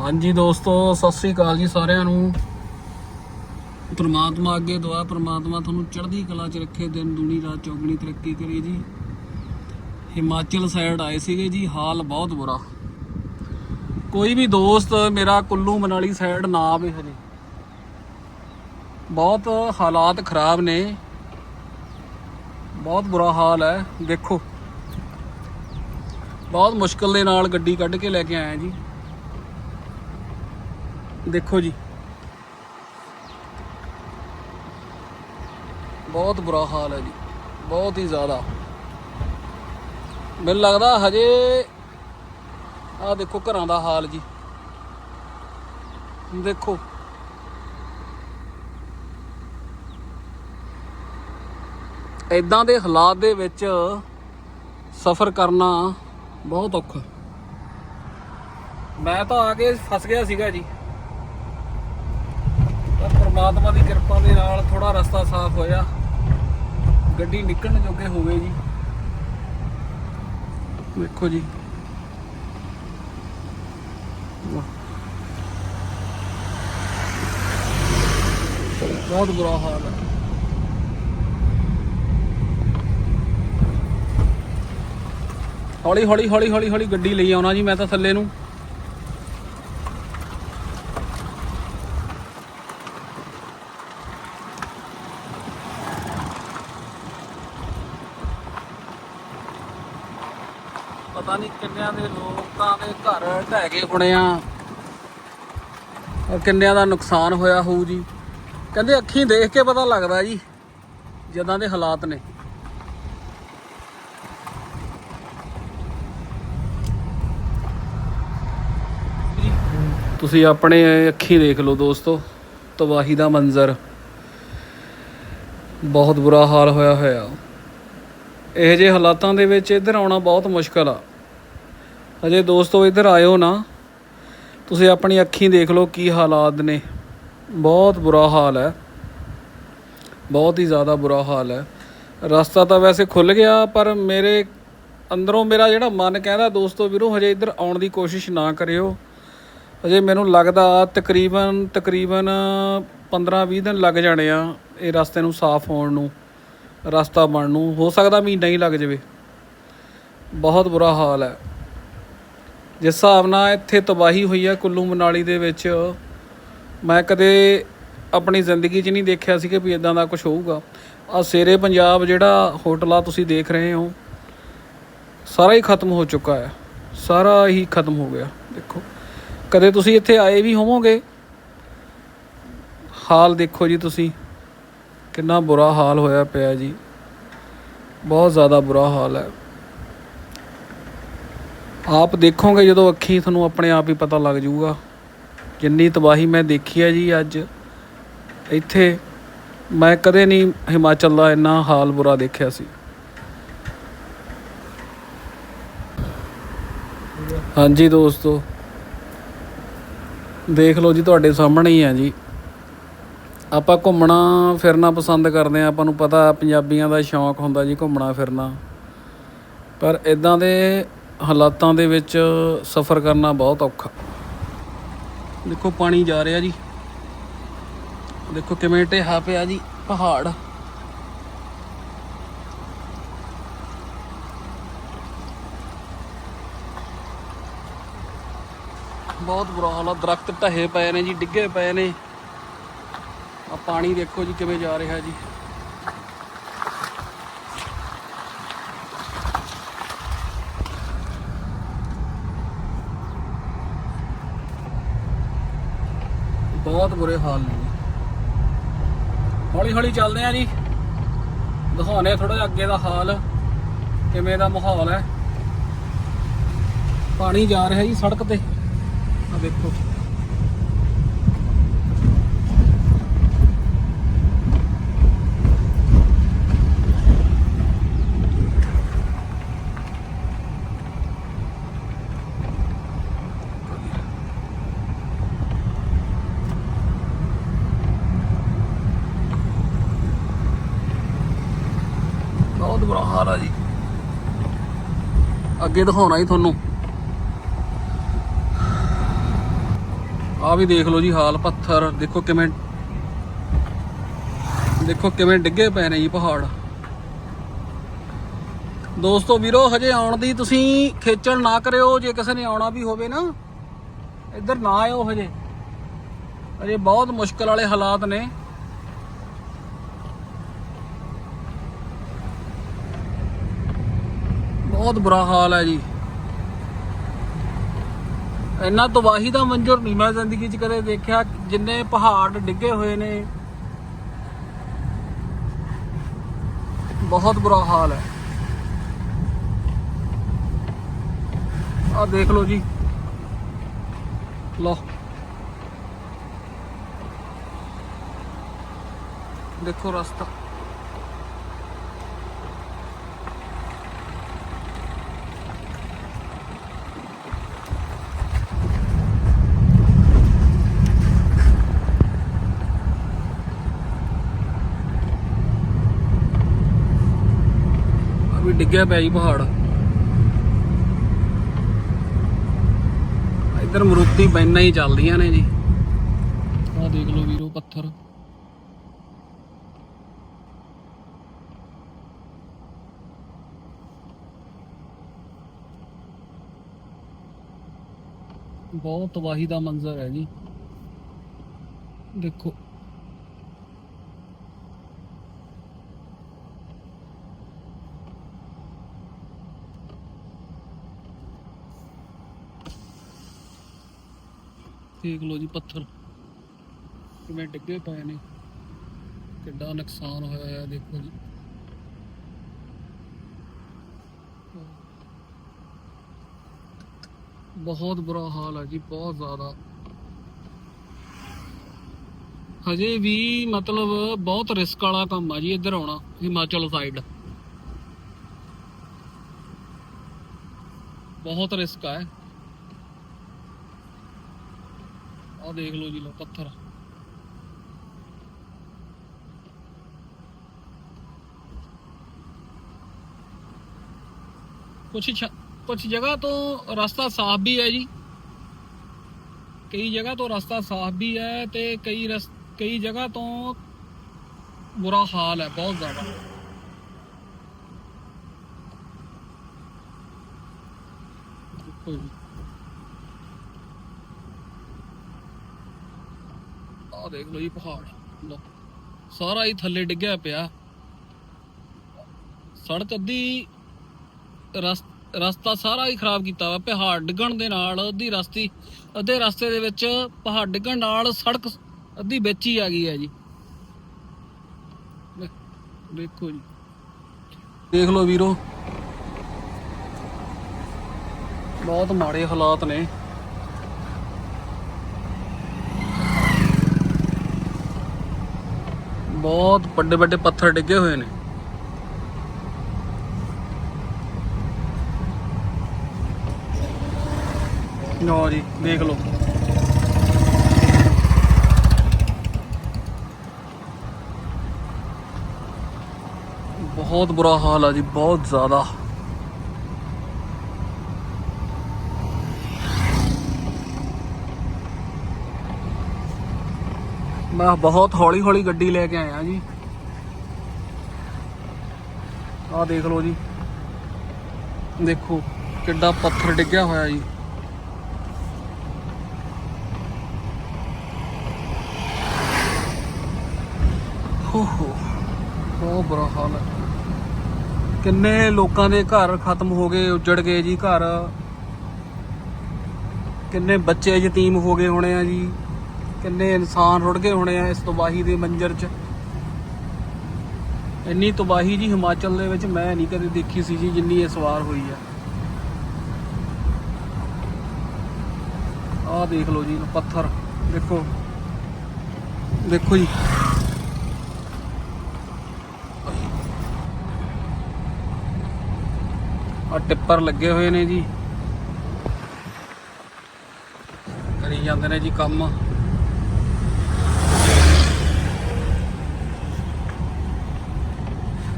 ਹਾਂਜੀ ਦੋਸਤੋ, ਸਤਿ ਸ੍ਰੀ ਅਕਾਲ ਜੀ ਸਾਰਿਆਂ ਨੂੰ। ਪ੍ਰਮਾਤਮਾ ਅੱਗੇ ਦੁਆ, ਪ੍ਰਮਾਤਮਾ ਤੁਹਾਨੂੰ ਚੜ੍ਹਦੀ ਕਲਾ 'ਚ ਰੱਖੇ, ਦਿਨ, ਦੁਨੀ, ਰਾਤ, ਚੌਗਣੀ, ਤਰੱਕੀ ਕਰੇ ਜੀ। ਹਿਮਾਚਲ ਸਾਈਡ ਆਏ ਸੀਗੇ ਜੀ, ਹਾਲ ਬਹੁਤ ਬੁਰਾ। ਕੋਈ ਵੀ ਦੋਸਤ ਮੇਰਾ ਕੁੱਲੂ ਮਨਾਲੀ ਸਾਈਡ ਨਾ ਆਵੇ ਹਜੇ। ਬਹੁਤ ਹਾਲਾਤ ਖਰਾਬ ਨੇ। ਬਹੁਤ ਬੁਰਾ ਹਾਲ ਹੈ, ਦੇਖੋ। ਬਹੁਤ ਮੁਸ਼ਕਲ ਦੇ ਨਾਲ ਗੱਡੀ ਕੱਢ ਕੇ ਲੈ ਕੇ ਆਇਆ ਜੀ। ਦੇਖੋ ਜੀ। ਬਹੁਤ ਬੁਰਾ ਹਾਲ ਹੈ ਜੀ। ਬਹੁਤ ਹੀ ਜ਼ਿਆਦਾ। ਮੈਨੂੰ ਲੱਗਦਾ ਹਜੇ ਆਹ ਦੇਖੋ ਘਰਾਂ ਦਾ ਹਾਲ ਜੀ। ਦੇਖੋ। ਇਦਾਂ ਦੇ ਹਾਲਾਤ ਦੇ ਵਿੱਚ ਸਫ਼ਰ ਕਰਨਾ ਬਹੁਤ ਔਖਾ। ਮੈਂ ਤਾਂ ਆ ਕੇ ਫਸ ਗਿਆ ਸੀਗਾ ਜੀ। ਪ੍ਰਮਾਤਮਾ ਦੀ ਕਿਰਪਾ ਦੇ ਨਾਲ ਥੋੜਾ ਰਸਤਾ ਸਾਫ਼ ਹੋਇਆ। ਗੱਡੀ ਨਿਕਲਣ ਜੋਗੇ ਹੋ ਗਏ ਜੀ। ਵੇਖੋ ਜੀ। ਬਹੁਤ ਬੁਰਾ ਹਾਲ ਹੈ। ਹੌਲੀ ਹੌਲੀ ਹੌਲੀ ਹੌਲੀ ਹੌਲੀ ਗੱਡੀ ਲਈ ਆਉਣਾ ਜੀ ਮੈਂ ਤਾਂ ਥੱਲੇ ਨੂੰ। ਪਤਾ ਨਹੀਂ ਕਿੰਨਿਆਂ ਦੇ ਲੋਕਾਂ ਦੇ ਘਰ ਢਹਿ ਗਏ ਹੋਣੇ ਆ। ਔਰ ਕਿੰਨਿਆਂ ਦਾ ਨੁਕਸਾਨ ਹੋਇਆ ਹੋਊ ਜੀ। ਕਹਿੰਦੇ ਅੱਖੀਂ ਦੇਖ ਕੇ ਪਤਾ ਲੱਗਦਾ ਜੀ, ਜਦਾਂ ਦੇ ਹਾਲਾਤ ਨੇ। ਤੁਸੀਂ ਆਪਣੇ ਅੱਖੀਂ ਦੇਖ ਲਓ ਦੋਸਤੋ, ਤਬਾਹੀ ਦਾ ਮੰਜ਼ਰ। ਬਹੁਤ ਬੁਰਾ ਹਾਲ ਹੋਇਆ ਹੋਇਆ। ਇਹੋ ਜਿਹੇ ਹਾਲਾਤਾਂ ਦੇ ਵਿੱਚ ਇੱਧਰ ਆਉਣਾ ਬਹੁਤ ਮੁਸ਼ਕਲ ਆ। ਅਜੇ ਦੋਸਤੋ, ਇੱਧਰ ਆਇਓ ਨਾ। ਤੁਸੀਂ ਆਪਣੀ ਅੱਖੀਂ ਦੇਖ ਲਓ ਕੀ ਹਾਲਾਤ ਨੇ। ਬਹੁਤ ਬੁਰਾ ਹਾਲ ਹੈ। ਬਹੁਤ ਹੀ ਜ਼ਿਆਦਾ ਬੁਰਾ ਹਾਲ ਹੈ। ਰਸਤਾ ਤਾਂ ਵੈਸੇ ਖੁੱਲ ਗਿਆ, ਪਰ ਮੇਰੇ ਅੰਦਰੋਂ ਮੇਰਾ ਜਿਹੜਾ ਮਨ ਕਹਿੰਦਾ, ਦੋਸਤੋ ਵੀਰੋ, ਹਜੇ ਇੱਧਰ ਆਉਣ ਦੀ ਕੋਸ਼ਿਸ਼ ਨਾ ਕਰਿਓ। ਹਜੇ ਮੈਨੂੰ ਲੱਗਦਾ, ਤਕਰੀਬਨ ਤਕਰੀਬਨ 15-20 ਦਿਨ ਲੱਗ ਜਾਣੇ ਆ ਇਹ ਰਸਤੇ ਨੂੰ ਸਾਫ਼ ਹੋਣ ਨੂੰ, ਰਸਤਾ ਬਣਨ ਨੂੰ। ਹੋ ਸਕਦਾ ਮਹੀਨਾ ਹੀ ਲੱਗ ਜਾਵੇ। ਬਹੁਤ ਬੁਰਾ ਹਾਲ ਹੈ। ਜਿਸ ਹਿਸਾਬ ਨਾਲ ਇੱਥੇ ਤਬਾਹੀ ਹੋਈ ਹੈ ਕੁੱਲੂ ਮਨਾਲੀ ਦੇ ਵਿੱਚ, ਮੈਂ ਕਦੇ ਆਪਣੀ ਜ਼ਿੰਦਗੀ 'ਚ ਨਹੀਂ ਦੇਖਿਆ ਸੀ ਕਿ ਵੀ ਇਦਾਂ ਦਾ ਕੁਝ ਹੋਊਗਾ। ਆ ਸੇਰੇ ਪੰਜਾਬ ਜਿਹੜਾ ਹੋਟਲ ਆ, ਤੁਸੀਂ ਦੇਖ ਰਹੇ ਹੋ, ਸਾਰਾ ਹੀ ਖਤਮ ਹੋ ਚੁੱਕਾ ਹੈ ਸਾਰਾ ਹੀ ਖਤਮ ਹੋ ਗਿਆ, ਦੇਖੋ। ਕਦੇ ਤੁਸੀਂ ਇੱਥੇ ਆਏ ਵੀ ਹੋਵੋਗੇ? ਹਾਲ ਦੇਖੋ ਜੀ ਤੁਸੀਂ, ਕਿੰਨਾ ਬੁਰਾ ਹਾਲ ਹੋਇਆ ਪਿਆ ਜੀ। ਬਹੁਤ ਜ਼ਿਆਦਾ ਬੁਰਾ ਹਾਲ ਹੈ। ਆਪ ਦੇਖੋਗੇ ਜਦੋਂ ਅੱਖੀ ਤੁਹਾਨੂੰ ਆਪਣੇ ਆਪ ਹੀ ਪਤਾ ਲੱਗ ਜਾਊਗਾ। ਜਿੰਨੀ ਤਬਾਹੀ ਮੈਂ ਦੇਖੀ ਹੈ ਜੀ ਅੱਜ, ਇੱਥੇ ਮੈਂ ਕਦੇ ਨਹੀਂ ਹਿਮਾਚਲ ਦਾ ਇੰਨਾ ਹਾਲ ਬੁਰਾ ਦੇਖਿਆ ਸੀ। ਹਾਂਜੀ ਦੋਸਤੋ, ਦੇਖ ਲਓ ਜੀ ਤੁਹਾਡੇ ਸਾਹਮਣੇ ਹੀ ਆ ਜੀ। ਆਪਾਂ ਘੁੰਮਣਾ ਫਿਰਨਾ ਪਸੰਦ ਕਰਦੇ ਆ ਆਪਾਂ ਨੂੰ ਪਤਾ ਪੰਜਾਬੀਆਂ ਦਾ ਸ਼ੌਂਕ ਹੁੰਦਾ ਜੀ ਘੁੰਮਣਾ ਫਿਰਨਾ। ਪਰ ਇਦਾਂ ਦੇ ਹਾਲਾਤਾਂ ਦੇ ਵਿੱਚ ਸਫ਼ਰ ਕਰਨਾ ਬਹੁਤ ਔਖਾ। ਦੇਖੋ ਪਾਣੀ ਜਾ ਰਿਹਾ ਜੀ। ਦੇਖੋ ਕਿਵੇਂ ਢੇਹਾ ਪਿਆ ਜੀ, ਪਹਾੜ। ਬਹੁਤ ਬੁਰਾ ਹਾਲ ਆ, ਦਰਖਤ ਢਹੇ ਪਏ ਨੇ ਜੀ, ਡਿੱਗੇ ਪਏ ਨੇ। ਆ ਪਾਣੀ ਦੇਖੋ ਜੀ ਕਿਵੇਂ ਜਾ ਰਿਹਾ ਜੀ। ਬਹੁਤ ਬੁਰੇ ਹਾਲ ਨੇ ਹੌਲੀ ਹੌਲੀ ਚੱਲਦੇ ਆ ਜੀ। ਦਿਖਾਉਣੇ ਥੋੜਾ ਜਿਹਾ ਅੱਗੇ ਦਾ ਹਾਲ, ਕਿਵੇਂ ਦਾ ਮਾਹੌਲ ਹੈ। ਪਾਣੀ ਜਾ ਰਿਹਾ ਜੀ ਸੜਕ ਤੇ। ਆ ਦੇਖੋ ਬਹੁਤ ਬੁਰਾ ਹਾਲ ਆ ਜੀ ਅੱਗੇ ਦਿਖਾਉਣਾ ਹੀ ਤੁਹਾਨੂੰ। ਆ ਵੀ ਦੇਖ ਲਓ ਜੀ ਹਾਲ ਪੱਥਰ, ਦੇਖੋ ਕਿਵੇਂ ਦੇਖੋ ਕਿਵੇਂ ਡਿੱਗੇ ਪਏ ਨੇ ਜੀ ਪਹਾੜ। ਦੋਸਤੋ ਵੀਰੋ, ਹਜੇ ਆਉਣ ਦੀ ਤੁਸੀਂ ਖੇਚਲ ਨਾ ਕਰਿਓ, ਜੇ ਕਿਸੇ ਨੇ ਆਉਣਾ ਵੀ ਹੋਵੇ ਨਾ। ਇੱਧਰ ਨਾ ਆਇਓ ਹਜੇ। ਅਜੇ ਬਹੁਤ ਮੁਸ਼ਕਲ ਵਾਲੇ ਹਾਲਾਤ ਨੇ। ਬਹੁਤ ਬੁਰਾ ਹਾਲ ਹੈ ਜੀ। ਇੰਨਾ ਤਬਾਹੀ ਦਾ ਮੰਜ਼ਰ ਨਹੀਂ ਮੈਂ ਜ਼ਿੰਦਗੀ 'ਚ ਕਦੇ ਦੇਖਿਆ। ਜਿੰਨੇ ਪਹਾੜ ਡਿੱਗੇ ਹੋਏ ਨੇ, ਬਹੁਤ ਬੁਰਾ ਹਾਲ ਹੈ। ਆ ਦੇਖ ਲਓ ਜੀ। ਲਓ। ਦੇਖੋ ਰਸਤਾ। ਡਿੱਗਿਆ ਪਿਆ ਜੀ ਪਹਾੜ। ਇੱਧਰ ਮਰੂਤੀ ਬੈਨਾਂ ਹੀ ਚੱਲਦੀਆਂ ਨੇ ਜੀ। ਆਹ ਦੇਖ ਲਓ ਵੀਰੋ ਪੱਥਰ। ਬਹੁਤ ਤਬਾਹੀ ਦਾ ਮੰਜ਼ਰ ਹੈ ਜੀ। ਦੇਖੋ। ਦੇਖ ਲਓ ਜੀ ਪੱਥਰ। ਕਿਵੇਂ ਡਿੱਗੇ ਪਏ ਨੇ। ਕਿੱਡਾ ਨੁਕਸਾਨ ਹੋਇਆ ਹੈ ਦੇਖੋ ਜੀ। ਬਹੁਤ ਬੁਰਾ ਹਾਲ ਹੈ ਜੀ, ਬਹੁਤ ਜ਼ਿਆਦਾ। ਹਜੇ ਵੀ ਮਤਲਬ ਬਹੁਤ ਰਿਸਕ ਵਾਲਾ ਕੰਮ ਆ ਜੀ ਇੱਧਰ ਆਉਣਾ, ਹਿਮਾਚਲ ਸਾਈਡ ਬਹੁਤ ਰਿਸਕ ਆ ਆਹ ਦੇਖ ਲਓ ਜੀ ਲੋ ਪੱਥਰ ਕੁਛ ਛ- ਕੁਛ ਜਗ੍ਹਾ ਤੋਂ ਰਸਤਾ ਸਾਫ਼ ਵੀ ਹੈ ਜੀ ਕਈ ਜਗ੍ਹਾ ਤੋਂ ਰਸਤਾ ਸਾਫ਼ ਵੀ ਹੈ ਤੇ ਕਈ ਰਸ ਕਈ ਜਗ੍ਹਾ ਤੋਂ ਬੁਰਾ ਹਾਲ ਹੈ ਬਹੁਤ ਜ਼ਿਆਦਾ ਦੇਖੋ ਜੀ ਆਹ ਦੇਖ ਲਓ ਜੀ ਪਹਾੜ। ਲਓ। ਸਾਰਾ ਹੀ ਥੱਲੇ ਡਿੱਗਿਆ ਪਿਆ। ਸੜਕ ਅੱਧੀ ਰਸ- ਰਸਤਾ ਸਾਰਾ ਹੀ ਖਰਾਬ ਕੀਤਾ ਵਾ। ਪਹਾੜ ਡਿੱਗਣ ਦੇ ਨਾਲ ਅੱਧੀ ਰਸਤੀ, ਅੱਧੇ ਰਸਤੇ ਦੇ ਵਿੱਚ ਪਹਾੜ ਡਿੱਗਣ ਨਾਲ ਸੜਕ ਅੱਧੀ ਵਿੱਚ ਹੀ ਆ ਗਈ ਹੈ ਜੀ। ਦੇਖੋ ਜੀ। ਦੇਖ ਲਓ ਵੀਰੋ। ਬਹੁਤ ਮਾੜੇ ਹਾਲਾਤ ਨੇ। ਬਹੁਤ ਵੱਡੇ ਵੱਡੇ ਪੱਥਰ ਡਿੱਗੇ ਹੋਏ ਨੇ। ਲਓ ਜੀ, ਦੇਖ ਲਓ। ਬਹੁਤ ਬੁਰਾ ਹਾਲ ਆ ਜੀ, ਬਹੁਤ ਜ਼ਿਆਦਾ। ਮੈਂ ਬਹੁਤ ਹੌਲੀ ਹੌਲੀ ਗੱਡੀ ਲੈ ਕੇ ਆਇਆ ਜੀ। ਆਹ ਦੇਖ ਲਓ ਜੀ। ਦੇਖੋ ਕਿੱਡਾ ਪੱਥਰ ਡਿੱਗਿਆ ਹੋਇਆ ਜੀ। ਹੋ ਹੋ, ਬਹੁਤ ਬੁਰਾ ਹਾਲ ਹੈ। ਕਿੰਨੇ ਲੋਕਾਂ ਦੇ ਘਰ ਖਤਮ ਹੋ ਗਏ, ਉੱਜੜ ਗਏ ਜੀ ਘਰ। ਕਿੰਨੇ ਬੱਚੇ ਯਤੀਮ ਹੋ ਗਏ ਹੋਣੇ ਆ ਜੀ। ਕਿੰਨੇ ਇਨਸਾਨ ਰੁੜ ਗਏ ਹੋਣੇ ਆ ਇਸ ਤਬਾਹੀ ਦੇ ਮੰਜ਼ਰ 'ਚ। ਇੰਨੀ ਤਬਾਹੀ ਜੀ ਹਿਮਾਚਲ ਦੇ ਵਿੱਚ ਮੈਂ ਨਹੀਂ ਕਦੇ ਦੇਖੀ ਸੀ ਜੀ ਜਿੰਨੀ ਇਸ ਵਾਰ ਹੋਈ ਆ। ਆਹ ਦੇਖ ਲਓ ਜੀ, ਪੱਥਰ। ਦੇਖੋ। ਦੇਖੋ ਜੀ। ਆ ਟਿੱਪਰ ਲੱਗੇ ਹੋਏ ਨੇ ਜੀ। ਕਰੀ ਜਾਂਦੇ ਨੇ ਜੀ ਕੰਮ।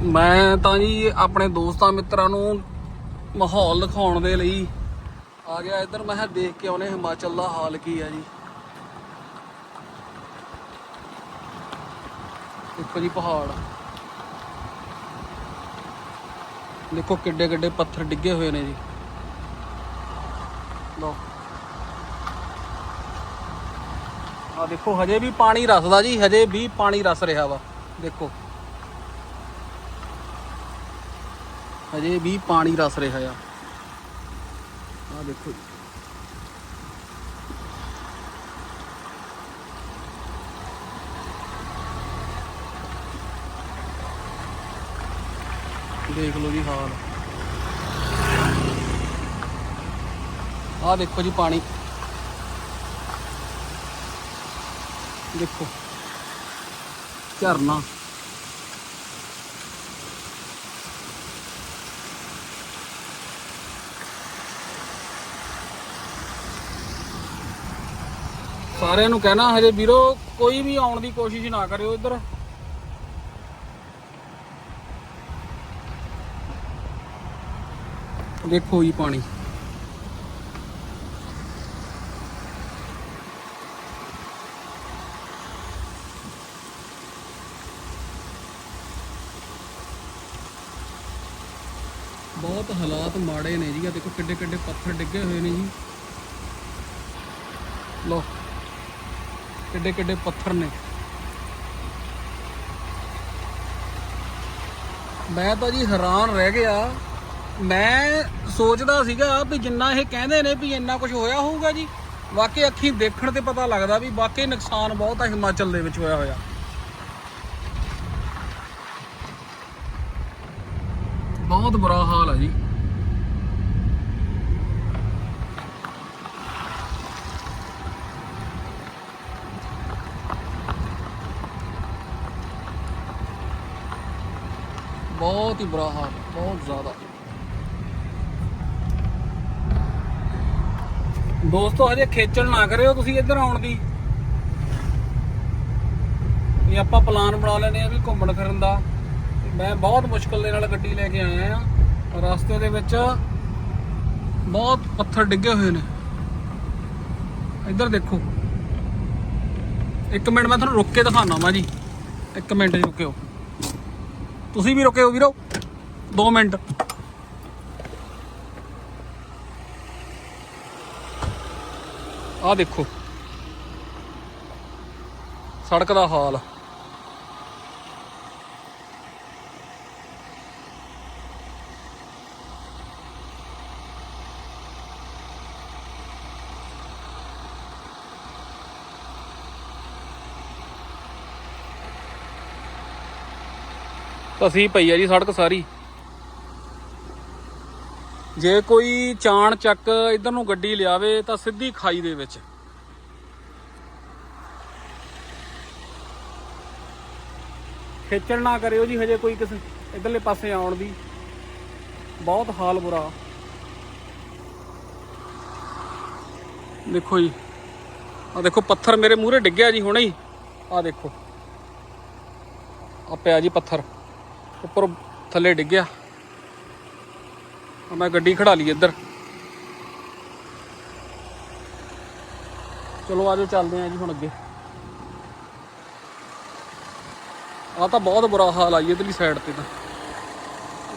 ਮੈਂ ਤਾਂ ਜੀ ਆਪਣੇ ਦੋਸਤਾਂ ਮਿੱਤਰਾਂ ਨੂੰ ਮਾਹੌਲ ਦਿਖਾਉਣ ਦੇ ਲਈ ਆ ਗਿਆ ਇੱਧਰ। ਮੈਂ ਦੇਖ ਕੇ ਆਉਨੇ ਹਿਮਾਚਲ ਦਾ ਹਾਲ ਕੀ ਆ ਜੀ। ਦੇਖੋ ਜੀ ਪਹਾੜ। ਦੇਖੋ ਕਿੱਡੇ ਕਿੱਡੇ ਪੱਥਰ ਡਿੱਗੇ ਹੋਏ ਨੇ ਜੀ। ਲੋ ਆ ਦੇਖੋ, ਹਜੇ ਵੀ ਪਾਣੀ ਰਸਦਾ ਜੀ, ਹਜੇ ਵੀ ਪਾਣੀ ਰਸ ਰਿਹਾ ਵਾ। ਦੇਖੋ। ਹਜੇ ਵੀ ਪਾਣੀ ਰਸ ਰਿਹਾ ਆ। ਆ ਦੇਖੋ। ਜੀ ਦੇਖ ਲਓ ਜੀ ਹਾਲ। ਆ ਦੇਖੋ ਜੀ ਪਾਣੀ। ਦੇਖੋ। ਝਰਨਾ। ਸਾਰਿਆਂ ਨੂੰ ਕਹਿਣਾ ਹਜੇ ਵੀਰੋ, ਕੋਈ ਵੀ ਆਉਣ ਦੀ ਕੋਸ਼ਿਸ਼ ਨਾ ਕਰਿਓ ਇੱਧਰ। ਦੇਖੋ ਜੀ ਪਾਣੀ। ਬਹੁਤ ਹਾਲਾਤ ਮਾੜੇ ਨੇ ਜੀ ਆ ਦੇਖੋ ਕਿੱਡੇ ਕਿੱਡੇ ਪੱਥਰ ਡਿੱਗੇ ਹੋਏ ਨੇ ਜੀ। ਲੋ ਕਿੱਡੇ ਕਿੱਡੇ ਪੱਥਰ ਨੇ। ਮੈਂ ਤਾਂ ਜੀ ਹੈਰਾਨ ਰਹਿ ਗਿਆ। ਮੈਂ ਸੋਚਦਾ ਸੀਗਾ ਵੀ ਜਿੰਨਾ ਇਹ ਕਹਿੰਦੇ ਨੇ ਵੀ ਇੰਨਾ ਕੁਝ ਹੋਇਆ ਹੋਊਗਾ ਜੀ। ਵਾਕਈ ਅੱਖੀਂ ਦੇਖਣ ਤੇ ਪਤਾ ਲੱਗਦਾ ਵੀ ਵਾਕਈ ਨੁਕਸਾਨ ਬਹੁਤ ਆ ਹਿਮਾਚਲ ਦੇ ਵਿੱਚ ਹੋਇਆ ਹੋਇਆ। ਬਹੁਤ ਬੁਰਾ ਹਾਲ ਹੀ ਬੁਰਾ ਹਾਲ ਬਹੁਤ ਜ਼ਿਆਦਾ। ਦੋਸਤੋ, ਹਜੇ ਖੇਚਲ ਨਾ ਕਰਿਓ ਤੁਸੀਂ ਇੱਧਰ ਆਉਣ ਦੀ। ਇਹ ਆਪਾਂ ਪਲਾਨ ਬਣਾ ਲੈਨੇ ਆ ਵੀ ਘੁੰਮਣ ਫਿਰਨ ਦਾ। ਮੈਂ ਬਹੁਤ ਮੁਸ਼ਕਲ ਦੇ ਨਾਲ ਗੱਡੀ ਲੈ ਕੇ ਆਇਆ ਆ ਰਸਤੇ ਦੇ ਵਿੱਚ ਬਹੁਤ ਪੱਥਰ ਡਿੱਗੇ ਹੋਏ ਨੇ। ਇੱਧਰ ਦੇਖੋ। ਇੱਕ ਮਿੰਟ ਮੈਂ ਤੁਹਾਨੂੰ ਰੁੱਕ ਕੇ ਦਿਖਾਣਾ ਵਾ ਜੀ। ਇੱਕ ਮਿੰਟ ਜੀ, ਰੁਕਿਓ। ਤੁਸੀਂ ਵੀ ਰੁਕਿਓ ਵੀਰੋ। 2 ਮਿੰਟ। ਆਹ ਦੇਖੋ। ਸੜਕ ਦਾ ਹਾਲ। ਤਸੀ ਪਈ ਆ ਜੀ ਸੜਕ ਸਾਰੀ। ਜੇ ਕੋਈ ਚਾਣ ਚੱਕ ਇਧਰ ਨੂੰ ਗੱਡੀ ਲਿਆਵੇ ਤਾਂ ਸਿੱਧੀ ਖਾਈ ਦੇ ਵਿੱਚ। ਖੇਚਲ ਨਾ ਕਰਿਓ ਜੀ, ਹਜੇ ਕੋਈ ਕਿਸੇ ਇਧਰਲੇ ਪਾਸੇ ਆਉਣ ਦੀ। ਬਹੁਤ ਹਾਲ ਬੁਰਾ। ਦੇਖੋ ਜੀ ਆ ਦੇਖੋ, ਪੱਥਰ ਮੇਰੇ ਮੂਹਰੇ ਡਿੱਗਿਆ ਜੀ ਹੁਣੇ ਹੀ। ਆ ਦੇਖੋ ਆ ਪਿਆ ਜੀ ਪੱਥਰ, ਉੱਪਰ ਥੱਲੇ ਡਿੱਗਿਆ। ਮੈਂ ਗੱਡੀ ਖੜਾ ਲਈ ਇੱਧਰ। ਚਲੋ ਆਜੋ ਚੱਲਦੇ ਆਂ ਜੀ ਹੁਣ ਅੱਗੇ। ਆ ਤਾਂ ਬਹੁਤ ਬੁਰਾ ਹਾਲ ਆ ਜੀ ਇਧਰਲੀ ਸਾਈਡ ਤੇ ਤਾਂ।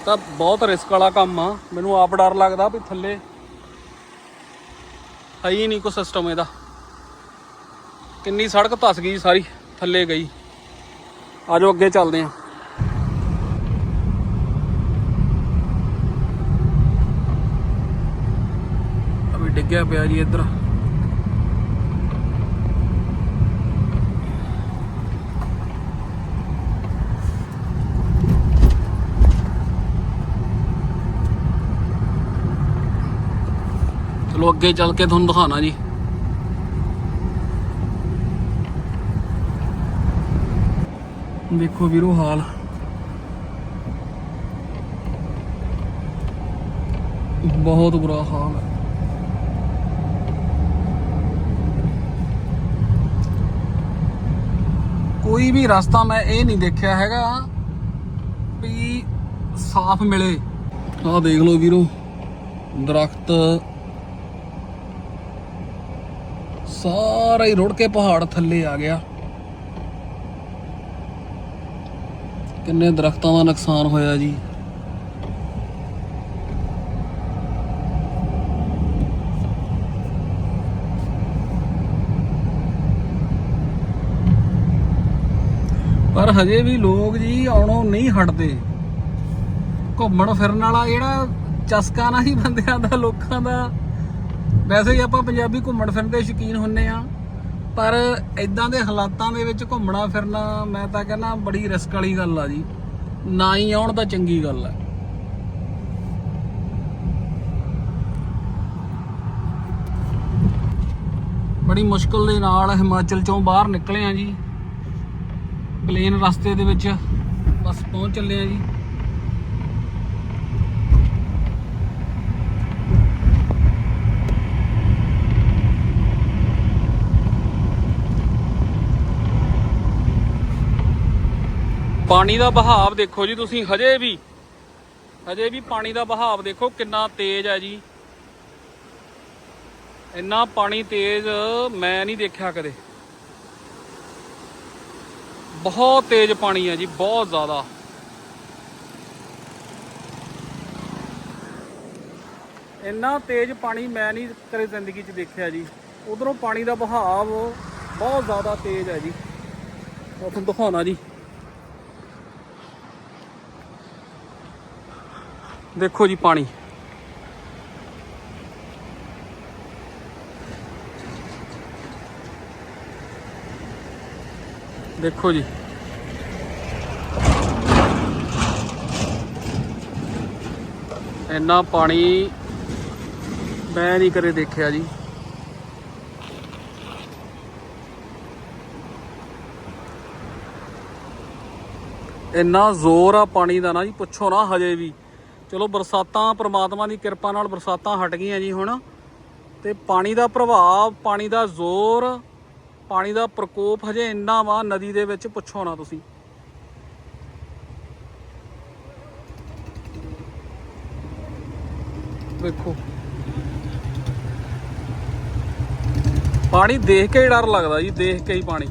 ਤਾਂ ਬਹੁਤ ਰਿਸਕ ਵਾਲਾ ਕੰਮ ਆ। ਮੈਨੂੰ ਆਪ ਡਰ ਲੱਗਦਾ ਵੀ ਥੱਲੇ ਹੈ ਹੀ ਨਹੀਂ ਕੋ ਸਿਸਟਮ ਇਹਦਾ। ਕਿੰਨੀ ਸੜਕ ਧਸ ਗਈ ਸਾਰੀ, ਥੱਲੇ ਗਈ। ਆਜੋ ਅੱਗੇ ਚੱਲਦੇ ਆਂ। ਡਿੱਗਿਆ ਪਿਆ ਜੀ ਇੱਧਰ। ਚਲੋ ਅੱਗੇ ਚੱਲ ਕੇ ਤੁਹਾਨੂੰ ਦਿਖਾਣਾ ਜੀ। ਦੇਖੋ ਵੀਰੋ ਹਾਲ। ਬਹੁਤ ਬੁਰਾ ਹਾਲ ਹੈ। ਕੋਈ ਵੀ ਰਸਤਾ ਮੈਂ ਇਹ ਨਹੀਂ ਦੇਖਿਆ ਹੈਗਾ ਵੀ ਸਾਫ਼ ਮਿਲੇ। ਆਹ ਦੇਖ ਲਓ ਵੀਰੋ, ਦਰਖਤ। ਸਾਰਾ ਹੀ ਰੁੜ ਕੇ ਪਹਾੜ ਥੱਲੇ ਆ ਗਿਆ। ਕਿੰਨੇ ਦਰਖਤਾਂ ਦਾ ਨੁਕਸਾਨ ਹੋਇਆ ਜੀ। ਪਰ ਹਜੇ ਵੀ ਲੋਕ ਜੀ ਆਉਣੋਂ ਨਹੀਂ ਹਟਦੇ। ਘੁੰਮਣ ਫਿਰਨ ਵਾਲਾ ਜਿਹੜਾ ਚਸਕਾ ਨਾ ਹੀ ਬੰਦਿਆਂ ਦਾ, ਲੋਕਾਂ ਦਾ। ਵੈਸੇ ਹੀ ਆਪਾਂ ਪੰਜਾਬੀ ਘੁੰਮਣ ਫਿਰਨ ਦੇ ਸ਼ੌਕੀਨ ਹੁੰਨੇ ਆ, ਪਰ ਇਦਾਂ ਦੇ ਹਾਲਾਤਾਂ ਦੇ ਵਿੱਚ ਘੁੰਮਣਾ ਫਿਰਨਾ ਮੈਂ ਤਾਂ ਕਹਿੰਦਾ ਬੜੀ ਰਿਸਕ ਵਾਲੀ ਗੱਲ ਆ ਜੀ। ਨਾ ਹੀ ਆਉਣ ਤਾਂ ਚੰਗੀ ਗੱਲ ਹੈ ਬੜੀ ਮੁਸ਼ਕਲ ਦੇ ਨਾਲ ਹਿਮਾਚਲ ਚੋਂ ਬਾਹਰ ਨਿਕਲੇ ਆ ਜੀ। ਪਲੇਨ ਰਸਤੇ ਦੇ ਵਿੱਚ ਬਸ ਪਹੁੰਚ ਚੱਲੇ ਆ ਜੀ। ਪਾਣੀ ਦਾ ਬਹਾਵ ਦੇਖੋ ਜੀ ਤੁਸੀਂ, ਹਜੇ ਵੀ ਹਜੇ ਵੀ ਪਾਣੀ ਦਾ ਬਹਾਵ ਦੇਖੋ ਕਿੰਨਾ ਤੇਜ਼ ਹੈ ਜੀ। ਇੰਨਾ ਪਾਣੀ ਤੇਜ਼ ਮੈਂ ਨਹੀਂ ਦੇਖਿਆ ਕਦੇ। ਬਹੁਤ ਤੇਜ਼ ਪਾਣੀ ਹੈ ਜੀ, ਬਹੁਤ ਜ਼ਿਆਦਾ। ਇੰਨਾ ਤੇਜ਼ ਪਾਣੀ ਮੈਂ ਨਹੀਂ ਕਦੇ ਜ਼ਿੰਦਗੀ 'ਚ ਦੇਖਿਆ ਜੀ। ਉਧਰੋਂ ਪਾਣੀ ਦਾ ਬਹਾਵ ਬਹੁਤ ਜ਼ਿਆਦਾ ਤੇਜ਼ ਹੈ ਜੀ। ਉਹ ਤੁਹਾਨੂੰ ਦਿਖਾਉਣਾ ਜੀ। ਦੇਖੋ ਜੀ ਪਾਣੀ। ਦੇਖੋ ਜੀ। ਇੰਨਾ ਪਾਣੀ ਮੈਂ ਨਹੀਂ ਕਰੇ ਦੇਖਿਆ ਜੀ। ਇੰਨਾ ਜ਼ੋਰ ਆ ਪਾਣੀ ਦਾ ਨਾ ਜੀ, ਪੁੱਛੋ ਨਾ ਹਜੇ ਵੀ। ਚਲੋ ਬਰਸਾਤਾਂ, ਪ੍ਰਮਾਤਮਾ ਦੀ ਕਿਰਪਾ ਨਾਲ ਬਰਸਾਤਾਂ ਹਟ ਗਈਆਂ ਜੀ ਹੁਣ। ਤੇ ਪਾਣੀ ਦਾ ਪ੍ਰਭਾਵ, ਪਾਣੀ ਦਾ ਜ਼ੋਰ ਪਾਣੀ ਦਾ ਪ੍ਰਕੋਪ ਹਜੇ ਇੰਨਾ ਵਾ, ਨਦੀ ਦੇ ਵਿੱਚ ਪੁੱਛੋ ਨਾ ਤੁਸੀਂ। ਵੇਖੋ। ਪਾਣੀ ਦੇਖ ਕੇ ਹੀ ਡਰ ਲੱਗਦਾ ਜੀ, ਦੇਖ ਕੇ ਹੀ ਪਾਣੀ।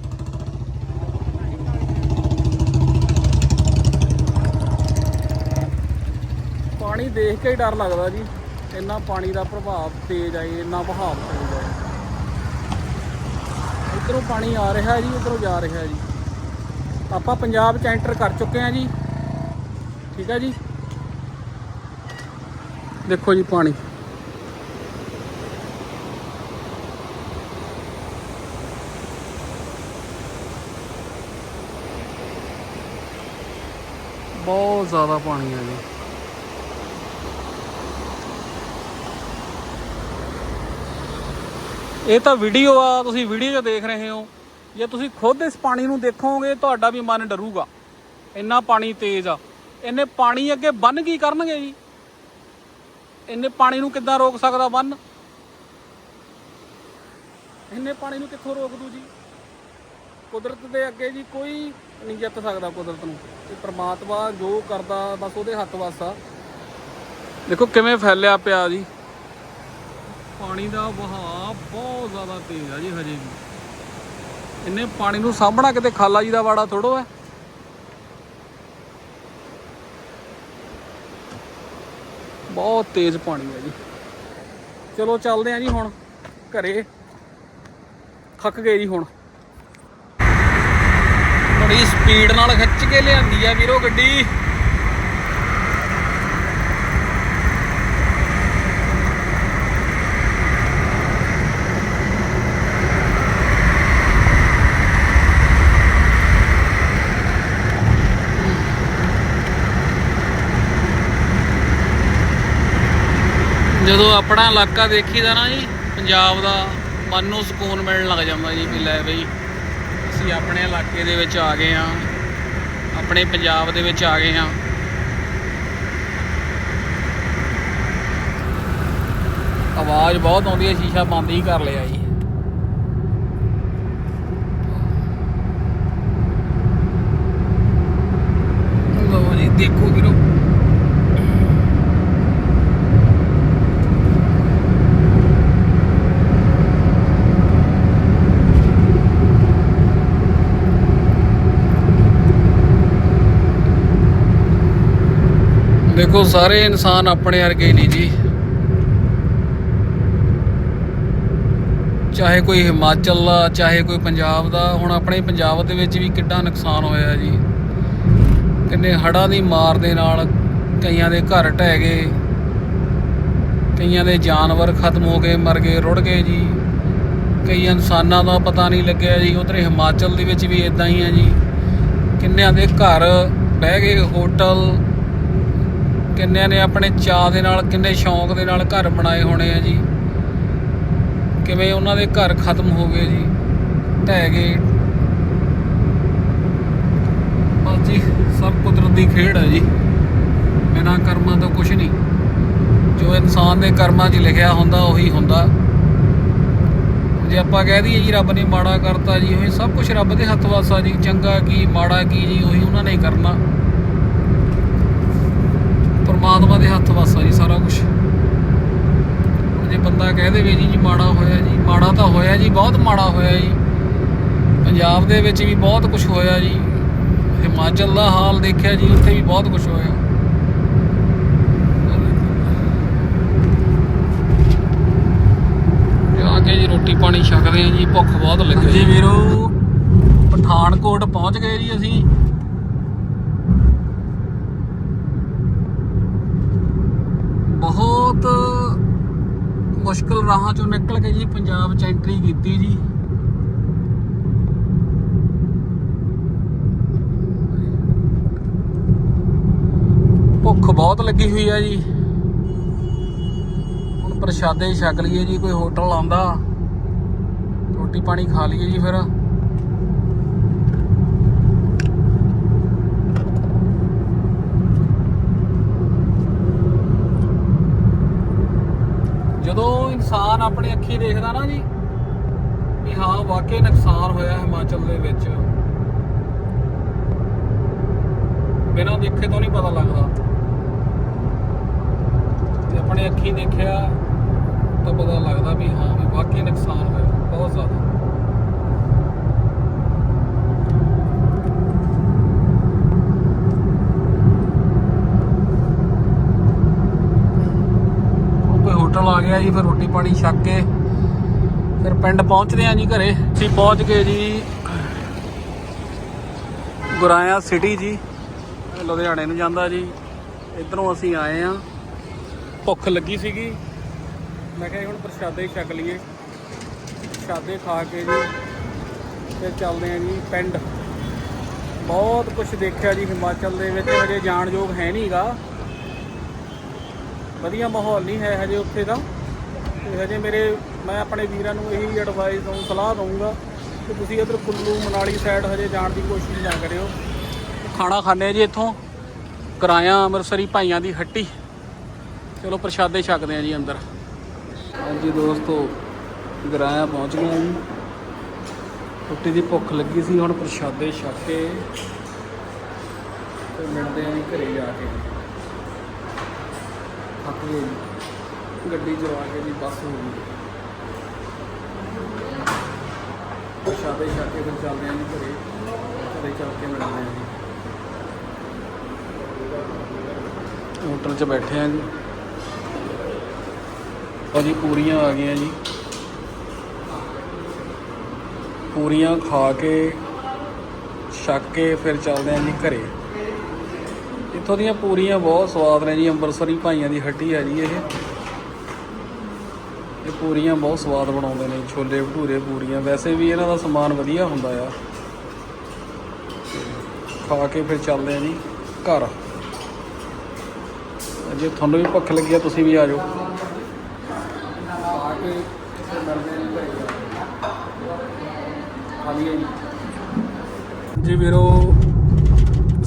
ਪਾਣੀ ਦੇਖ ਕੇ ਹੀ ਡਰ ਲੱਗਦਾ ਜੀ, ਇੰਨਾ ਪਾਣੀ ਦਾ ਪ੍ਰਭਾਵ ਤੇਜ਼ ਆਏ ਇੰਨਾ ਵਹਾਅ ਤੇਜ਼ ਇਧਰੋਂ ਪਾਣੀ ਆ ਰਿਹਾ ਜੀ ਇਧਰੋਂ ਜਾ ਰਿਹਾ ਜੀ। ਆਪਾਂ ਪੰਜਾਬ ਚ ਐਂਟਰ ਕਰ ਚੁੱਕੇ ਹਾਂ ਜੀ। ਠੀਕ ਹੈ ਜੀ। ਦੇਖੋ ਜੀ ਪਾਣੀ। ਬਹੁਤ ਜ਼ਿਆਦਾ ਪਾਣੀ ਹੈ ਜੀ। ਇਹ ਤਾਂ ਵੀਡੀਓ ਆ, ਤੁਸੀਂ ਵੀਡੀਓ 'ਚ ਦੇਖ ਰਹੇ ਹੋ। ਜੇ ਤੁਸੀਂ ਖੁਦ ਇਸ ਪਾਣੀ ਨੂੰ ਦੇਖੋਗੇ, ਤੁਹਾਡਾ ਵੀ ਮਨ ਡਰੂਗਾ। ਇੰਨਾ ਪਾਣੀ ਤੇਜ਼ ਆ। ਇੰਨੇ ਪਾਣੀ ਅੱਗੇ ਬੰਨ ਕੀ ਕਰਨਗੇ ਜੀ? ਇੰਨੇ ਪਾਣੀ ਨੂੰ ਕਿੱਦਾਂ ਰੋਕ ਸਕਦਾ ਬੰਨ? ਇੰਨੇ ਪਾਣੀ ਨੂੰ ਕਿੱਥੋਂ ਰੋਕ ਦੂ ਜੀ? ਕੁਦਰਤ ਦੇ ਅੱਗੇ ਜੀ ਕੋਈ ਨਹੀਂ ਜਿੱਤ ਸਕਦਾ ਕੁਦਰਤ ਨੂੰ। ਤੇ ਪ੍ਰਮਾਤਮਾ ਜੋ ਕਰਦਾ, ਬਸ ਉਹਦੇ ਹੱਥ ਵੱਸ ਦੇਖੋ ਕਿਵੇਂ ਫੈਲਿਆ ਪਿਆ ਜੀ। ਪਾਣੀ ਦਾ ਵਹਾਅ ਬਹੁਤ ਜ਼ਿਆਦਾ ਤੇਜ਼ ਆ ਜੀ ਹਜੇ ਵੀ। ਇੰਨੇ ਪਾਣੀ ਨੂੰ ਸਾਹਮਣਾ ਕਿਤੇ ਖਾਲਾ ਜੀ ਦਾ ਵਾੜਾ ਥੋੜੋ ਹੈ। ਬਹੁਤ ਤੇਜ਼ ਪਾਣੀ ਆ ਜੀ। ਚਲੋ ਚੱਲਦੇ ਆ ਜੀ ਹੁਣ ਘਰੇ। ਥੱਕ ਗਏ ਜੀ ਹੁਣ। ਬੜੀ ਸਪੀਡ ਨਾਲ ਖਿੱਚ ਕੇ ਲਿਆਂਦੀ ਆ ਵੀਰੋ ਗੱਡੀ। ਜਦੋਂ ਆਪਣਾ ਇਲਾਕਾ ਦੇਖੀਦਾ ਨਾ ਜੀ, ਪੰਜਾਬ ਦਾ ਮਨ ਨੂੰ ਸਕੂਨ ਮਿਲਣ ਲੱਗ ਜਾਂਦਾ ਜੀ ਵੀ ਲੈ ਬਈ, ਅਸੀਂ ਆਪਣੇ ਇਲਾਕੇ ਦੇ ਵਿੱਚ ਆ ਗਏ ਆ ਆਪਣੇ ਪੰਜਾਬ ਦੇ ਵਿੱਚ ਆ ਗਏ ਆ ਆਵਾਜ਼ ਬਹੁਤ ਆਉਂਦੀ ਹੈ, ਸ਼ੀਸ਼ਾ ਬੰਦ ਹੀ ਕਰ ਲਿਆ ਜੀ ਲਓ ਜੀ ਦੇਖੋ ਵੀਰੋ ਦੇਖੋ, ਸਾਰੇ ਇਨਸਾਨ ਆਪਣੇ ਵਰਗੇ ਨਹੀਂ ਜੀ। ਚਾਹੇ ਕੋਈ ਹਿਮਾਚਲ ਦਾ, ਚਾਹੇ ਕੋਈ ਪੰਜਾਬ ਦਾ, ਹੁਣ ਆਪਣੇ ਪੰਜਾਬ ਦੇ ਵਿੱਚ ਵੀ ਕਿੱਡਾ ਨੁਕਸਾਨ ਹੋਇਆ ਜੀ। ਕਿੰਨੇ ਹੜ੍ਹਾਂ ਦੀ ਮਾਰ ਦੇ ਨਾਲ ਕਈਆਂ ਦੇ ਘਰ ਢਹਿ ਗਏ, ਕਈਆਂ ਦੇ ਜਾਨਵਰ ਖਤਮ ਹੋ ਗਏ, ਮਰ ਗਏ, ਰੁੜ ਗਏ ਜੀ। ਕਈ ਇਨਸਾਨਾਂ ਦਾ ਪਤਾ ਨਹੀਂ ਲੱਗਿਆ ਜੀ, ਉਧਰ ਹਿਮਾਚਲ ਦੇ ਵਿੱਚ ਵੀ ਇਦਾਂ ਹੀ ਆ ਜੀ। ਕਿੰਨਿਆਂ ਦੇ ਘਰ ਬਹਿ ਗਏ ਹੋਟਲ ਕਿੰਨਿਆਂ ਨੇ ਆਪਣੇ ਚਾਅ ਦੇ ਨਾਲ, ਕਿੰਨੇ ਸ਼ੌਂਕ ਦੇ ਨਾਲ ਘਰ ਬਣਾਏ ਹੋਣੇ ਆ ਜੀ। ਕਿਵੇਂ ਉਹਨਾਂ ਦੇ ਘਰ ਖਤਮ ਹੋ ਗਏ ਜੀ, ਢਹਿ ਗਏ। ਬਸ ਜੀ, ਸਭ ਕੁਦਰਤ ਦੀ ਖੇਡ ਹੈ ਜੀ। ਬਿਨਾਂ ਕਰਮਾਂ ਤੋਂ ਕੁਝ ਨਹੀਂ। ਜੋ ਇਨਸਾਨ ਦੇ ਕਰਮਾਂ 'ਚ ਲਿਖਿਆ ਹੁੰਦਾ, ਉਹੀ ਹੁੰਦਾ। ਜੇ ਆਪਾਂ ਕਹਿ ਦਈਏ ਜੀ, ਰੱਬ ਨੇ ਮਾੜਾ ਕਰਤਾ ਜੀ, ਉਹ ਸਭ ਕੁਝ ਰੱਬ ਦੇ ਹੱਥ ਵਾਸਾ ਜੀ। ਚੰਗਾ ਕੀ, ਮਾੜਾ ਕੀ ਜੀ, ਉਹੀ ਉਹਨਾਂ ਨੇ ਕਰਨਾ। ਪਰਮਾਤਮਾ ਦੇ ਹੱਥ ਵਾਸਾ ਜੀ ਸਾਰਾ ਕੁਝ ਜੇ ਬੰਦਾ ਕਹਿ ਦੇਵੇ ਜੀ ਜੀ ਮਾੜਾ ਹੋਇਆ ਜੀ, ਮਾੜਾ ਤਾਂ ਹੋਇਆ ਜੀ, ਬਹੁਤ ਮਾੜਾ ਹੋਇਆ ਜੀ। ਪੰਜਾਬ ਦੇ ਵਿੱਚ ਵੀ ਬਹੁਤ ਕੁਝ ਹੋਇਆ ਜੀ। ਹਿਮਾਚਲ ਦਾ ਹਾਲ ਦੇਖਿਆ ਜੀ, ਉੱਥੇ ਵੀ ਬਹੁਤ ਕੁਝ ਹੋਇਆ। ਜਾ ਕੇ ਜੀ ਰੋਟੀ ਪਾਣੀ ਛਕਦੇ ਆ ਜੀ, ਭੁੱਖ ਬਹੁਤ ਲੱਗੀ। ਜੀ ਵੀਰੋ, ਪਠਾਨਕੋਟ ਪਹੁੰਚ ਗਏ ਜੀ ਅਸੀਂ। ਬਹੁਤ ਮੁਸ਼ਕਲ ਰਾਹਾਂ ਚੋਂ ਨਿਕਲ ਕੇ ਜੀ ਪੰਜਾਬ ਚ ਐਂਟਰੀ ਕੀਤੀ ਜੀ। ਭੁੱਖ ਬਹੁਤ ਲੱਗੀ ਹੋਈ ਆ ਜੀ। ਹੁਣ ਪ੍ਰਸ਼ਾਦੇ ਛਕ ਲਈਏ ਜੀ, ਕੋਈ ਹੋਟਲ ਆਉਂਦਾ। ਰੋਟੀ ਪਾਣੀ ਖਾ ਲਈਏ ਜੀ ਫਿਰ। ਜਦੋਂ ਇਨਸਾਨ ਆਪਣੇ ਅੱਖੀ ਦੇਖਦਾ ਨਾ ਜੀ, ਵੀ ਹਾਂ, ਵਾਕਈ ਨੁਕਸਾਨ ਹੋਇਆ ਹਿਮਾਚਲ ਦੇ ਵਿੱਚ। ਬਿਨਾਂ ਦੇਖੇ ਤੋਂ ਨਹੀਂ ਪਤਾ ਲੱਗਦਾ। ਤੇ ਆਪਣੇ ਅੱਖੀ ਦੇਖਿਆ ਤਾਂ ਪਤਾ ਲੱਗਦਾ ਵੀ ਹਾਂ, ਵੀ ਵਾਕਈ ਨੁਕਸਾਨ ਹੋਇਆ, ਬਹੁਤ ਜ਼ਿਆਦਾ। ਉਹ ਆ ਗਿਆ ਜੀ, ਫਿਰ ਰੋਟੀ ਪਾਣੀ ਛਕ ਕੇ ਫਿਰ ਪਿੰਡ ਪਹੁੰਚਦੇ ਆ ਜੀ ਘਰੇ। ਅਸੀਂ ਪਹੁੰਚ ਗਏ ਜੀ ਗੁਰਾਇਆ ਸਿਟੀ ਜੀ, ਲੁਧਿਆਣੇ ਨੂੰ ਜਾਂਦਾ ਜੀ। ਇਧਰੋਂ ਅਸੀਂ ਆਏ ਆ ਭੁੱਖ ਲੱਗੀ ਸੀਗੀ। ਮੈਂ ਕਿਹਾ ਜੀ, ਹੁਣ ਪ੍ਰਸ਼ਾਦੇ ਛਕ ਲਈਏ। ਪ੍ਰਸ਼ਾਦੇ ਖਾ ਕੇ ਜੀ ਫਿਰ ਚੱਲਦੇ ਆ ਜੀ ਪਿੰਡ। ਬਹੁਤ ਕੁਝ ਦੇਖਿਆ ਜੀ, ਹਿਮਾਚਲ ਦੇ ਵਿੱਚ ਹਜੇ ਜਾਣਯੋਗ ਹੈ ਨਹੀਂਗਾ ਵਧੀਆ ਮਾਹੌਲ ਨਹੀਂ ਹੈ ਹਜੇ ਉੱਥੇ ਦਾ। ਤੇ ਹਜੇ ਮੇਰੇ, ਮੈਂ ਆਪਣੇ ਵੀਰਾਂ ਨੂੰ ਇਹੀ ਐਡਵਾਈਸ ਦਊਂ, ਸਲਾਹ ਦਊਂਗਾ ਕਿ ਤੁਸੀਂ ਇੱਧਰ ਕੁੱਲੂ, ਮਨਾਲੀ ਸਾਈਡ ਹਜੇ ਜਾਣ ਦੀ ਕੋਸ਼ਿਸ਼ ਨਾ ਕਰਿਓ। ਖਾਣਾ ਖਾਣੇ ਜੀ ਇੱਥੋਂ। ਕਰਾਇਆ ਅੰਮ੍ਰਿਤਸਰੀ ਭਾਈਆਂ ਦੀ ਹੱਟੀ। ਚਲੋ ਪ੍ਰਸ਼ਾਦੇ ਛਕਦੇ ਆ ਜੀ ਅੰਦਰ। ਹਾਂਜੀ ਦੋਸਤੋ ਗਰਾਇਆ ਪਹੁੰਚ ਗਏ ਆ ਜੀ। ਰੋਟੀ ਦੀ ਭੁੱਖ ਲੱਗੀ ਸੀ, ਹੁਣ ਪ੍ਰਸ਼ਾਦੇ ਛਕ ਕੇ ਤੇ ਮਿਲਦੇ ਆ ਜੀ ਘਰੇ ਜਾ ਕੇ। ਗੱਡੀ ਚਲਾ ਕੇ ਜੀ ਬੱਸ ਹੋ ਗਈ। ਪ੍ਰਸ਼ਾਦੇ ਛਕ ਕੇ ਫਿਰ ਚੱਲਦੇ ਆ ਜੀ ਘਰੇ। ਘਰੇ ਚੱਲ ਕੇ ਮਿਲਦੇ ਆ ਜੀ। ਹੋਟਲ 'ਚ ਬੈਠੇ ਆ ਜੀ। ਉਹ ਜੀ ਪੂਰੀਆਂ ਆ ਗਈਆਂ ਜੀ। ਪੂਰੀਆਂ ਖਾ ਕੇ, ਛੱਕ ਕੇ ਫਿਰ ਚੱਲਦੇ ਆਂ ਜੀ ਘਰੇ। ਇੱਥੋਂ ਦੀਆਂ ਪੂਰੀਆਂ ਬਹੁਤ ਸਵਾਦ ਨੇ ਜੀ ਅੰਮ੍ਰਿਤਸਰੀ ਭਾਈਆਂ ਦੀ ਹੱਟੀ ਹੈ ਜੀ ਇਹ। ਇਹ ਪੂਰੀਆਂ ਬਹੁਤ ਸਵਾਦ ਬਣਾਉਂਦੇ ਨੇ, ਛੋਲੇ ਭਟੂਰੇ ਪੂਰੀਆਂ। ਵੈਸੇ ਵੀ ਇਹਨਾਂ ਦਾ ਸਮਾਨ ਵਧੀਆ ਹੁੰਦਾ ਆ। ਖਾ ਕੇ ਫਿਰ ਚੱਲਦੇ ਆਂ ਜੀ ਘਰ। ਜੇ ਤੁਹਾਨੂੰ ਵੀ ਭੁੱਖ ਲੱਗੀ ਆ, ਤੁਸੀਂ ਵੀ ਆ ਜਾਓ। ਜੀ ਜੀ ਵੀਰੋ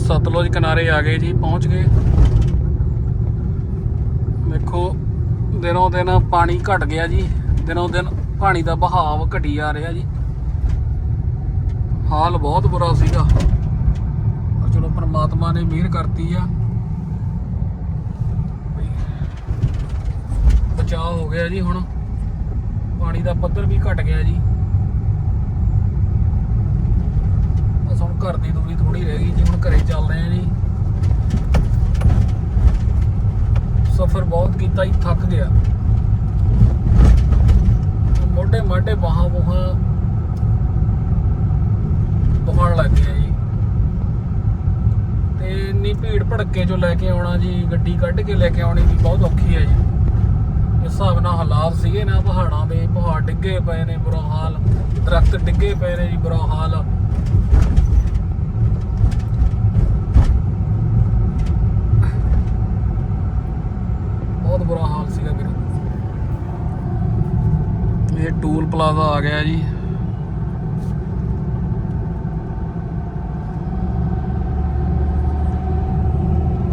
ਸਤਲੁਜ ਕਿਨਾਰੇ ਆ ਗਏ ਜੀ, ਪਹੁੰਚ ਗਏ। ਦੇਖੋ ਦਿਨੋਂ ਦਿਨ ਪਾਣੀ ਘਟ ਗਿਆ ਜੀ, ਦਿਨੋਂ ਦਿਨ ਪਾਣੀ ਦਾ ਬਹਾਵ ਘਟੀ ਜਾ ਰਿਹਾ ਜੀ। ਹਾਲ ਬਹੁਤ ਬੁਰਾ ਸੀਗਾ। ਪਰ ਚਲੋ ਪ੍ਰਮਾਤਮਾ ਨੇ ਮਿਹਰ ਕਰਤੀ ਆ। ਬਚਾਅ ਹੋ ਗਿਆ ਜੀ ਹੁਣ। ਪਾਣੀ ਦਾ ਪੱਧਰ ਵੀ ਘਟ ਗਿਆ ਜੀ। ਬਸ ਹੁਣ ਘਰ ਦੀ ਦੂਰੀ ਥੋੜੀ ਰਹਿ ਗਈ ਜੀ ਹੁਣ ਘਰੇ ਚੱਲਦੇ ਆ ਜੀ। ਸਫ਼ਰ ਬਹੁਤ ਕੀਤਾ ਹੀ ਥੱਕ ਗਿਆ। ਮੋਢੇ ਮਾਢੇ ਬਾਹਾਂ ਬੁਹਾਂ ਦੁਖਣ ਲੱਗ ਗਿਆ ਜੀ। ਤੇ ਇੰਨੀ ਭੀੜ ਭੜੱਕੇ ਚੋਂ ਲੈ ਕੇ ਆਉਣਾ ਜੀ, ਗੱਡੀ ਕੱਢ ਕੇ ਲੈ ਕੇ ਆਉਣੀ ਵੀ ਬਹੁਤ ਔਖੀ ਹੈ ਜੀ। ਇਸ ਹਿਸਾਬ ਨਾਲ ਹਾਲਾਤ ਸੀਗੇ ਨਾ, ਪਹਾੜਾਂ ਦੇ, ਪਹਾੜ ਡਿੱਗੇ ਪਏ ਨੇ, ਬੁਰਾ ਹਾਲ। ਦਰਖਤ ਡਿੱਗੇ ਪਏ ਨੇ ਜੀ, ਬੁਰਾ ਹਾਲ। ਬੁਰਾ ਹਾਲ ਸੀਗਾ ਵੀਰੇ ਇਹ ਟੂਲ ਪਲਾਜ਼ਾ ਆ ਗਿਆ ਜੀ।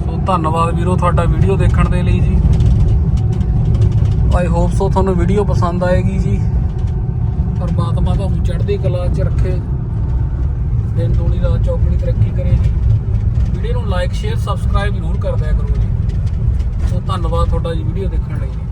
ਸੋ ਧੰਨਵਾਦ ਵੀਰੋ ਤੁਹਾਡਾ ਵੀਡੀਓ ਦੇਖਣ ਦੇ ਲਈ ਜੀ। ਆਈ ਹੋਪ ਸੋ ਤੁਹਾਨੂੰ ਵੀਡੀਓ ਪਸੰਦ ਆਏਗੀ ਜੀ। ਪਰਮਾਤਮਾ ਤੁਹਾਨੂੰ ਚੜ੍ਹਦੀ ਕਲਾ 'ਚ ਰੱਖੇ। ਦਿਨ, ਦੁਨੀ, ਰਾਤ, ਚੌਗਣੀ ਤਰੱਕੀ ਕਰੇ ਜੀ। ਵੀਡੀਓ ਨੂੰ ਲਾਈਕ ਸ਼ੇਅਰ ਸਬਸਕ੍ਰਾਈਬ ਜ਼ਰੂਰ ਕਰ ਦਿਆ ਕਰੋ ਧੰਨਵਾਦ ਤੁਹਾਡਾ ਜੀ ਵੀਡੀਓ ਦੇਖਣ ਲਈ।